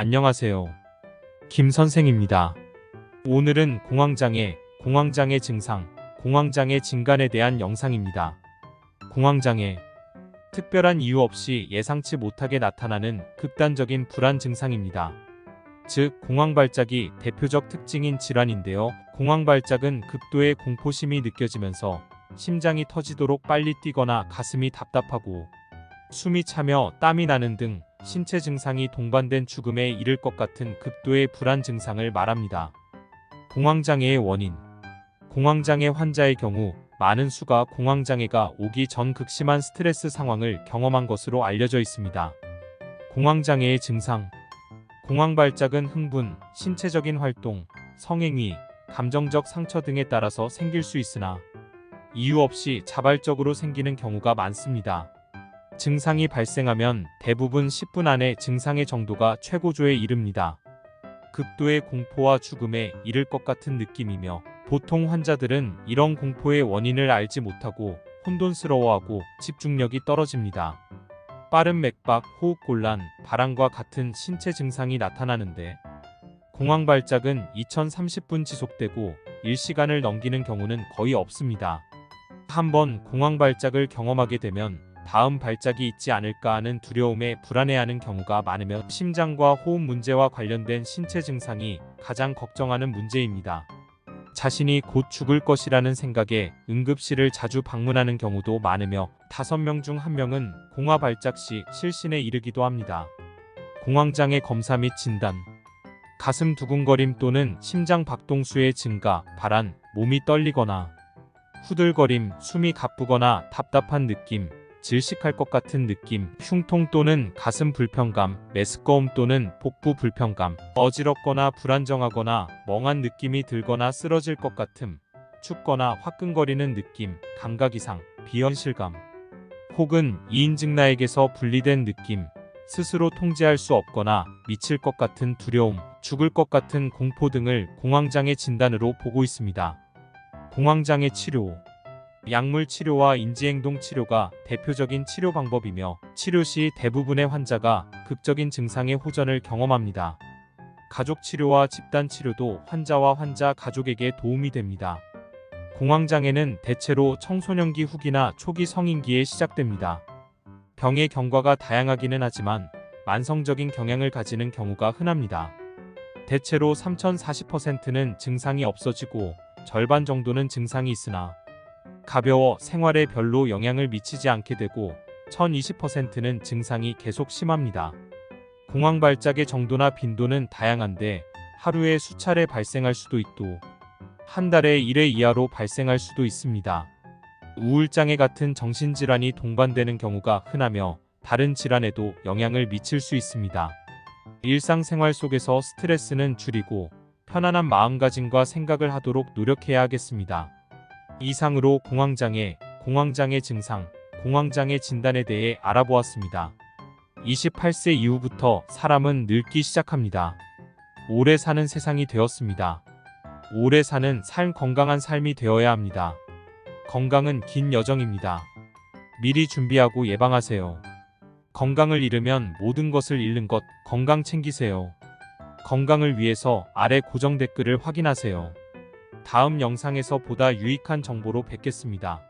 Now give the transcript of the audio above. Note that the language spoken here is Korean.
안녕하세요. 김 선생입니다. 오늘은 공황장애, 공황장애 증상, 공황장애 진간에 대한 영상입니다. 공황장애. 특별한 이유 없이 예상치 못하게 나타나는 극단적인 불안 증상입니다. 즉, 공황발작이 대표적 특징인 질환인데요. 공황발작은 극도의 공포심이 느껴지면서 심장이 터지도록 빨리 뛰거나 가슴이 답답하고 숨이 차며 땀이 나는 등 신체 증상이 동반된 죽음에 이를 것 같은 극도의 불안 증상을 말합니다. 공황장애의 원인 공황장애 환자의 경우 많은 수가 공황장애가 오기 전 극심한 스트레스 상황을 경험한 것으로 알려져 있습니다. 공황장애의 증상 공황발작은 흥분, 신체적인 활동, 성행위, 감정적 상처 등에 따라서 생길 수 있으나 이유 없이 자발적으로 생기는 경우가 많습니다. 증상이 발생하면 대부분 10분 안에 증상의 정도가 최고조에 이릅니다. 극도의 공포와 죽음에 이를 것 같은 느낌이며 보통 환자들은 이런 공포의 원인을 알지 못하고 혼돈스러워하고 집중력이 떨어집니다. 빠른 맥박, 호흡곤란, 발항과 같은 신체 증상이 나타나는데 공황 발작은 2030분 지속되고 1시간을 넘기는 경우는 거의 없습니다. 한번 공황 발작을 경험하게 되면 다음 발작이 있지 않을까 하는 두려움에 불안해하는 경우가 많으며 심장과 호흡 문제와 관련된 신체 증상이 가장 걱정하는 문제입니다. 자신이 곧 죽을 것이라는 생각에 응급실을 자주 방문하는 경우도 많으며 5명 중 1명은 공화 발작 시 실신에 이르기도 합니다. 공황장애 검사 및 진단 가슴 두근거림 또는 심장 박동수의 증가, 발한, 몸이 떨리거나 후들거림, 숨이 가쁘거나 답답한 느낌, 질식할 것 같은 느낌, 흉통 또는 가슴 불편감, 메스꺼움 또는 복부 불편감, 어지럽거나 불안정하거나 멍한 느낌이 들거나 쓰러질 것 같음, 춥거나 화끈거리는 느낌, 감각 이상, 비현실감, 혹은 이인증 나에게서 분리된 느낌, 스스로 통제할 수 없거나 미칠 것 같은 두려움, 죽을 것 같은 공포 등을 공황장애 진단으로 보고 있습니다. 공황장애 치료 약물 치료와 인지행동 치료가 대표적인 치료 방법이며 치료 시 대부분의 환자가 극적인 증상의 호전을 경험합니다. 가족 치료와 집단 치료도 환자와 환자 가족에게 도움이 됩니다. 공황장애는 대체로 청소년기 후기나 초기 성인기에 시작됩니다. 병의 경과가 다양하기는 하지만 만성적인 경향을 가지는 경우가 흔합니다. 대체로 3040%는 증상이 없어지고 절반 정도는 증상이 있으나 가벼워 생활에 별로 영향을 미치지 않게 되고 1020%는 증상이 계속 심합니다. 공황 발작의 정도나 빈도는 다양한데 하루에 수차례 발생할 수도 있고 한 달에 1회 이하로 발생할 수도 있습니다. 우울장애 같은 정신질환이 동반되는 경우가 흔하며 다른 질환에도 영향을 미칠 수 있습니다. 일상생활 속에서 스트레스는 줄이고 편안한 마음가짐과 생각을 하도록 노력해야 하겠습니다. 이상으로 공황장애, 공황장애 증상, 공황장애 진단에 대해 알아보았습니다. 28세 이후부터 사람은 늙기 시작합니다. 오래 사는 세상이 되었습니다. 오래 사는 삶 건강한 삶이 되어야 합니다. 건강은 긴 여정입니다. 미리 준비하고 예방하세요. 건강을 잃으면 모든 것을 잃는 것, 건강 챙기세요. 건강을 위해서 아래 고정 댓글을 확인하세요. 다음 영상에서 보다 유익한 정보로 뵙겠습니다.